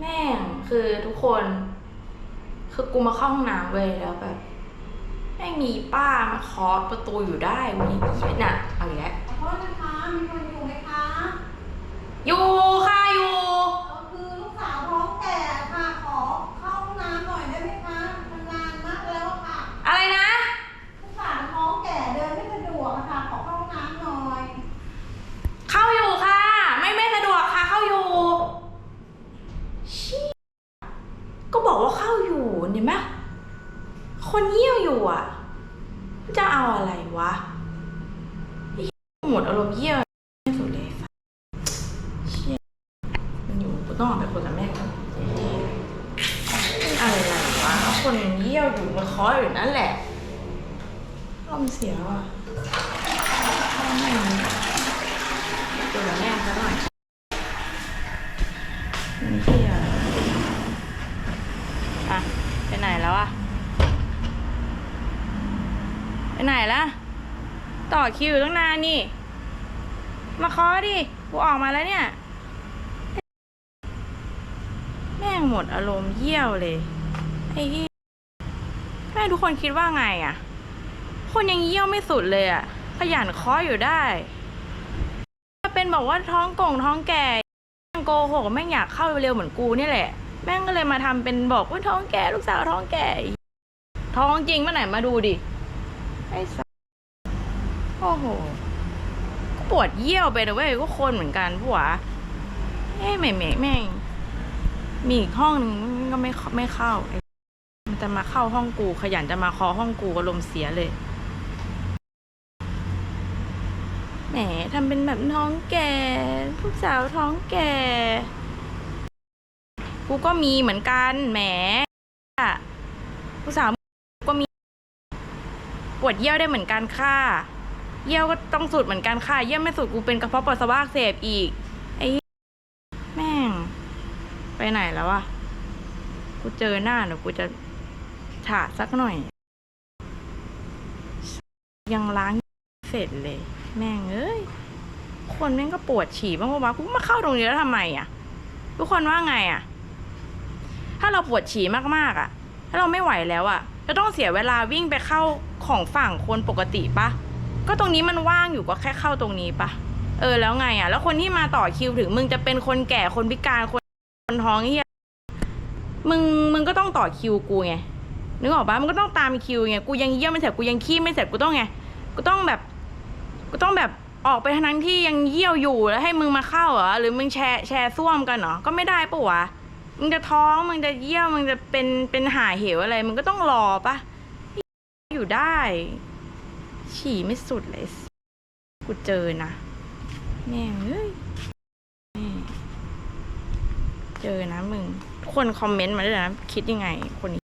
แม่งคือทุกคน คือกูมาเข้าห้องน้ำเว้ยแล้วแบบแม่งมีป้ามาเคาะประตูอยู่ได้วันนี้อีน่ะเอาอีกแล้วขอโทษนะคะมีคนอยู่ไหมคะอยู่ค่ะอยู่ ก็คือลูกสาวท้องแก่ค่ะ ขอเข้าห้องน้ำหน่อยได้ไหมคะมันนานมากแล้วค่ะ อะไรนะ ลูกสาวท้องแก่เดินไม่สะดวกอะค่ะ ขอเข้าห้องน้ำหน่อย เข้าอยู่ค่ะ ไม่ไม่สะดวกค่ะ เข้าอยู่เชี่ยก็บอกว่าเข้าอยู่เห็นไหม คนเยี่ยวอยู่อะ จะเอาอะไรวะหมดอารมณ์เยี่ยวที่สุดเลยเชี่ยมันอยู่กูต้องออกไปคุยกับแม่ก่อนอะไรวะคนเยี่ยวอยู่มันคาะอยู่นั่นแหละอามเสียว่ะแม่งคุยกับแม่ซะหน่อยนี่ที่อะอะไปไหนแล้วอะ ไปไหนละต่อคิวอยู่ตั้งนานนี่ มาคาะดิ กูออกมาแล้วเนี่ย แม่งหมดอารมณ์เยี่ยวเลย ไอ้เหี้ยแม่ทุกคนคิดว่าไงอะคนยังเยี่ยวไม่สุดเลยอะขยันคาะอยู่ได้ ถ้าเป็นบอกว่าท้องกงท้องแก่แม่งโกหกแม่งอยากเข้าเร็วเหมือนกูนี่แหละ แม่งก็เลยมาทำเป็นบอกว่าท้องแก่ลูกสาวท้องแก่ ท้องจริงเมื่อไหร่มาดูดิ ไอ้สัสโอ้โหก็ปวดเยี่ยวไปนะเว้ยก็คนเหมือนกันผัวเอ้ยแม่แม่งแม่งมีอีกห้องนึงก็ไม่ไม่เข้าไอ้มันจะมาเข้าห้องกูขยันจะมาคอห้องกูอารมณ์เสียเลยแหมทำเป็นแบบท้องแก่ลูกสาวท้องแก่ กูก็มีเหมือนกันแหมอะลูกสาว ปวดเยี่ยวได้เหมือนกันค่ะ เยี่ยวก็ต้องสูดเหมือนกันค่ะ เยี่ยวไม่สูดกูเป็นกระเพาะปัสสาวะอักเสบอีก ไอ้แม่ง ไปไหนแล้ววะกูเจอหน้าเดี๋ยวกูจะฉาดสักหน่อย ยังล้างเสร็จเลย แม่งเอ้ย คนแม่งก็ปวดฉี่บ้างวะกูมาเข้าตรงนี้แล้วทำไมอะทุกคนว่าไงอะถ้าเราปวดฉี่มากๆอะถ้าเราไม่ไหวแล้วอะ จะต้องเสียเวลาวิ่งไปเข้าของฝั่งคนปกติปะก็ตรงนี้มันว่างอยู่ก็แค่เข้าตรงนี้ปะเออแล้วไงอะ แล้วคนที่มาต่อคิวถึงมึงจะเป็นคนแก่คนพิการคนคนท้องเฮียมึงมึงก็ต้องต่อคิวกูไงนึกออกปะมันก็ต้องตามคิวไงกูยังเยี่ยมไม่เสร็จกูยังขี้ไม่เสร็จกูต้องไงกูต้องแบบกูต้องแบบออกไปทั้งที่ยังเยี่ยวอยู่แล้วให้มึงมาเข้าเหรอหรือมึงแชร์แชร์ส้วมกันเหรอก็ไม่ได้ปะวะ มึงจะท้องมึงจะเยี่ยวมึงจะเป็นเป็นหาเหวอะไรมึงก็ต้องรอปะอยู่ได้ ฉี่ไม่สุดเลยกูเจอนะแม่งเอ้ยแม่เจอนะมึงทุกคนคอมเมนต์มาด้วยนะ คิดยังไงคนนี้